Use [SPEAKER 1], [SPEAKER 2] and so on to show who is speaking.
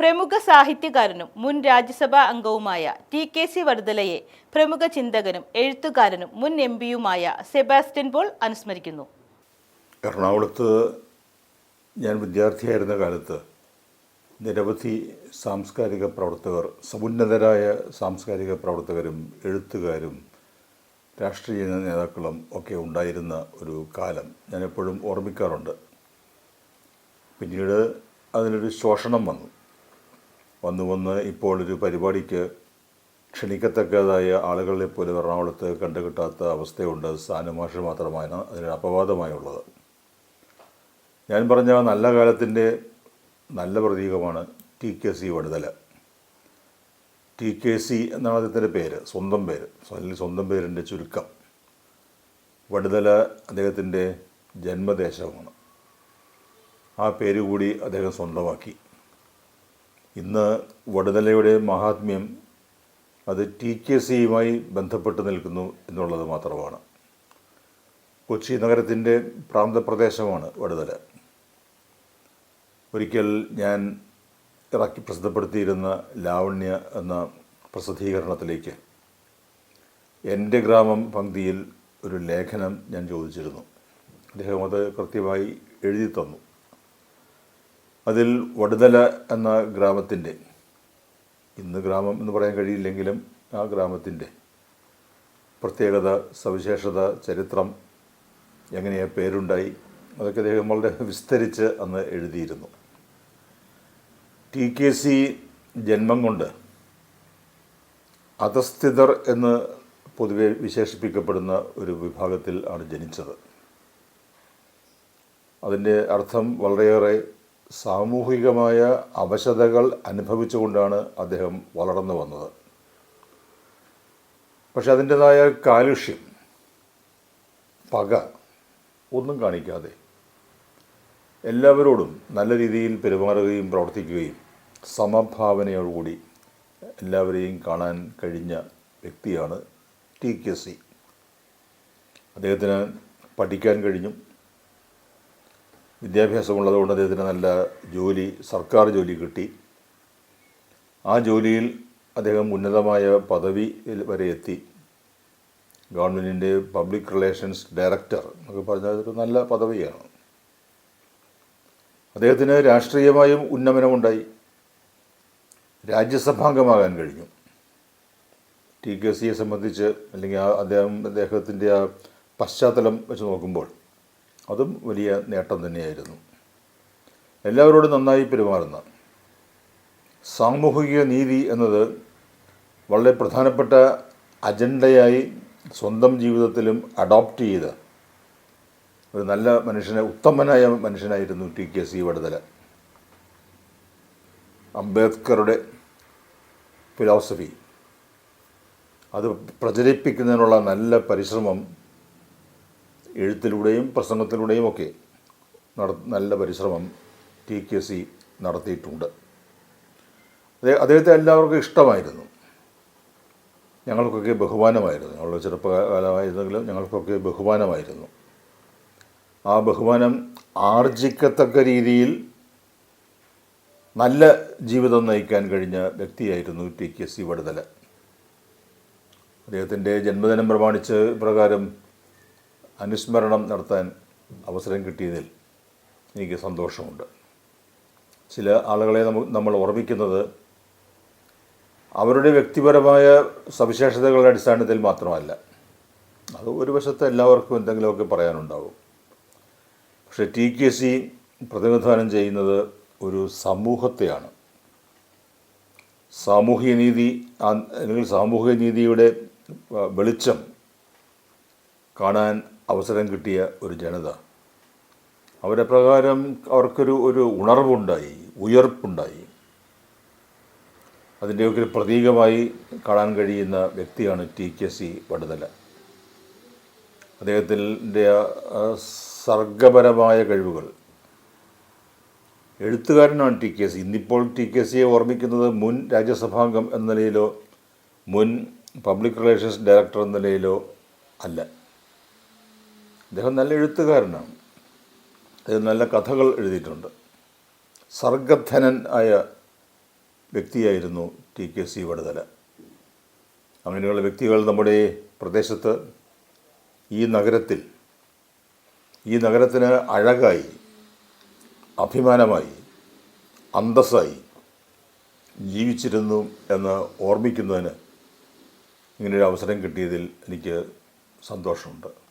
[SPEAKER 1] പ്രമുഖ സാഹിത്യകാരനും മുൻ രാജ്യസഭാ അംഗവുമായ ടി കെ സി വടുതലയെ പ്രമുഖ ചിന്തകനും എഴുത്തുകാരനും മുൻ എം പിയുമായ സെബാസ്റ്റ്യൻ പോൾ അനുസ്മരിക്കുന്നു.
[SPEAKER 2] എറണാകുളത്ത് ഞാൻ വിദ്യാർത്ഥിയായിരുന്ന കാലത്ത് നിരവധി സാംസ്കാരിക പ്രവർത്തകർ സമുന്നതരായ സാംസ്കാരിക പ്രവർത്തകരും എഴുത്തുകാരും രാഷ്ട്രീയ നേതാക്കളും ഒക്കെ ഉണ്ടായിരുന്ന ഒരു കാലം ഞാനെപ്പോഴും ഓർമ്മിക്കാറുണ്ട്. പിന്നീട് അതിനൊരു ശോഷണം വന്നു. വന്നു വന്ന് ഇപ്പോൾ ഒരു പരിപാടിക്ക് ക്ഷണിക്കത്തക്കതായ ആളുകളെ പോലും എറണാകുളത്ത് കണ്ടുകിട്ടാത്ത അവസ്ഥയുണ്ട്. സ്ഥാനമാഷ മാത്രമാണ് അതിന് അപവാദമായുള്ളത്. ഞാൻ പറഞ്ഞ നല്ല കാലത്തിന്റെ നല്ല പ്രതീകമാണ് T K C Vaduthala T K C എന്നാണ് അദ്ദേഹത്തിന്റെ പേര് സ്വന്തം പേര്. അല്ലെങ്കിൽ സ്വന്തം പേരിന്റെ ചുരുക്കം. വടുതല അദ്ദേഹത്തിന്റെ ജന്മദേശമാണ്. ആ പേര് കൂടി അദ്ദേഹം സ്വന്തമാക്കി. ഇന്ന് വടുതലയുടെ മഹാത്മ്യം അത് ടി കെ സിയുമായി ബന്ധപ്പെട്ട് നിൽക്കുന്നു എന്നുള്ളത് മാത്രമാണ്. കൊച്ചി നഗരത്തിന്റെ പ്രാന്തപ്രദേശമാണ് വടുതല. ഒരിക്കൽ ഞാൻ ഇറക്കി പ്രസിദ്ധപ്പെടുത്തിയിരുന്ന ലാവണ്യ എന്ന പ്രസിദ്ധീകരണത്തിലേക്ക് എന്റെ ഗ്രാമം പങ്ക്തിയിൽ ഒരു ലേഖനം ഞാൻ ചോദിച്ചിരുന്നു. അദ്ദേഹം അത് കൃത്യമായി എഴുതി തന്നു അതിൽ വടുതല എന്ന ഗ്രാമത്തിന്റെ ഇന്ന് ഗ്രാമം എന്ന് പറയാൻ കഴിയില്ലെങ്കിലും ആ ഗ്രാമത്തിന്റെ പ്രത്യേകത സവിശേഷത ചരിത്രം എങ്ങനെയാണ് പേരുണ്ടായി അതൊക്കെ അദ്ദേഹം വളരെ വിസ്തരിച്ച് അന്ന് എഴുതിയിരുന്നു. ടി കെ സി ജന്മം കൊണ്ട് അധസ്ഥിതർ എന്ന് പൊതുവെ വിശേഷിപ്പിക്കപ്പെടുന്ന ഒരു വിഭാഗത്തിൽ ആണ് ജനിച്ചത്. അതിന്റെ അർത്ഥം വളരെയേറെ സാമൂഹികമായ അവശതകൾ അനുഭവിച്ചുകൊണ്ടാണ് അദ്ദേഹം വളർന്നു വന്നത്. പക്ഷെ അതിന്റെതായ കാലുഷ്യം പക ഒന്നും കാണിക്കാതെ എല്ലാവരോടും നല്ല രീതിയിൽ പെരുമാറുകയും പ്രവർത്തിക്കുകയും സമഭാവനയോടുകൂടി എല്ലാവരെയും കാണാൻ കഴിഞ്ഞ വ്യക്തിയാണ് ടി കെ സി. അദ്ദേഹത്തിന് പഠിക്കാൻ കഴിഞ്ഞു. വിദ്യാഭ്യാസമുള്ളതുകൊണ്ട് അദ്ദേഹത്തിന് നല്ല ജോലി സർക്കാർ ജോലി കിട്ടി. ആ ജോലിയിൽ അദ്ദേഹം ഉന്നതമായ പദവി വരെ എത്തി. ഗവൺമെന്റിന്റെ പബ്ലിക് റിലേഷൻസ് ഡയറക്ടർ എന്നൊക്കെ പറഞ്ഞാൽ അതൊരു നല്ല പദവിയാണ്. അദ്ദേഹത്തിന് രാഷ്ട്രീയമായും ഉന്നമനമുണ്ടായി. രാജ്യസഭാംഗമാകാൻ കഴിഞ്ഞു. ടി കെ സിയെ സംബന്ധിച്ച് അല്ലെങ്കിൽ ആ അദ്ദേഹം അദ്ദേഹത്തിന്റെ ആ പശ്ചാത്തലം വെച്ച് നോക്കുമ്പോൾ അതും വലിയ നേട്ടം തന്നെയായിരുന്നു. എല്ലാവരോടും നന്നായി പെരുമാറുന്ന സാമൂഹിക നീതി എന്നത് വളരെ പ്രധാനപ്പെട്ട അജണ്ടയായി സ്വന്തം ജീവിതത്തിലും അഡോപ്റ്റ് ചെയ്ത ഒരു നല്ല മനുഷ്യനെ ഉത്തമനായ മനുഷ്യനായിരുന്നു ടി കെ സി വടതല. അംബേദ്കറുടെ ഫിലോസഫി അത് പ്രചരിപ്പിക്കുന്നതിനുള്ള നല്ല പരിശ്രമം എഴുത്തിലൂടെയും പ്രസംഗത്തിലൂടെയും ഒക്കെ നട നല്ല പരിശ്രമം ടി കെ സി നടത്തിയിട്ടുണ്ട്. അദ്ദേഹത്തെ എല്ലാവർക്കും ഇഷ്ടമായിരുന്നു. ഞങ്ങൾക്കൊക്കെ ബഹുമാനമായിരുന്നു. ഞങ്ങളുടെ ചെറുപ്പകാലമായിരുന്നെങ്കിലും ഞങ്ങൾക്കൊക്കെ ബഹുമാനമായിരുന്നു. ആ ബഹുമാനം ആർജിക്കത്തക്ക രീതിയിൽ നല്ല ജീവിതം നയിക്കാൻ കഴിഞ്ഞ വ്യക്തിയായിരുന്നു ടി കെ സി വടുതല. അദ്ദേഹത്തിന്റെ ജന്മദിനം പ്രമാണിച്ച് പ്രകാരം അനുസ്മരണം നടത്താൻ അവസരം കിട്ടിയതിൽ എനിക്ക് സന്തോഷമുണ്ട്. ചില ആളുകളെ നമ്മൾ ഓർമ്മിക്കുന്നത് അവരുടെ വ്യക്തിപരമായ സവിശേഷതകളുടെ അടിസ്ഥാനത്തിൽ മാത്രമല്ല. അത് ഒരു വശത്ത് എല്ലാവർക്കും എന്തെങ്കിലുമൊക്കെ പറയാനുണ്ടാവും. പക്ഷെ ടി കെ സി പ്രതിനിധാനം ചെയ്യുന്നത് ഒരു സമൂഹത്തെയാണ്. സാമൂഹിക നീതി അല്ലെങ്കിൽ സാമൂഹിക നീതിയുടെ വെളിച്ചം കാണാൻ അവസരം കിട്ടിയ ഒരു ജനത. അവരെ പ്രകാരം അവർക്കൊരു ഒരു ഉണർവുണ്ടായി ഉയർപ്പുണ്ടായി. അതിന്റെയൊക്കെ ഒരു പ്രതീകമായി കാണാൻ കഴിയുന്ന വ്യക്തിയാണ് ടി കെ സി വടുതല. അദ്ദേഹത്തിന്റെ സർഗപരമായ കഴിവുകൾ. എഴുത്തുകാരനാണ് ടി കെ സി. ഇന്നിപ്പോൾ ടി കെ സിയെ ഓർമ്മിക്കുന്നത് മുൻ രാജ്യസഭാംഗം എന്ന നിലയിലോ മുൻ പബ്ലിക് റിലേഷൻസ് ഡയറക്ടർ എന്ന നിലയിലോ അല്ല. അദ്ദേഹം നല്ല എഴുത്തുകാരനാണ്. അദ്ദേഹം നല്ല കഥകൾ എഴുതിയിട്ടുണ്ട്. സർഗധനൻ ആയ വ്യക്തിയായിരുന്നു ടി കെ സി വടുതല. അങ്ങനെയുള്ള വ്യക്തികൾ നമ്മുടെ പ്രദേശത്ത് ഈ നഗരത്തിൽ ഈ നഗരത്തിന് അഴകായി അഭിമാനമായി അന്തസ്സായി ജീവിച്ചിരുന്നു എന്ന് ഓർമ്മിക്കുന്നതിന് ഇങ്ങനൊരു അവസരം കിട്ടിയതിൽ എനിക്ക് സന്തോഷമുണ്ട്.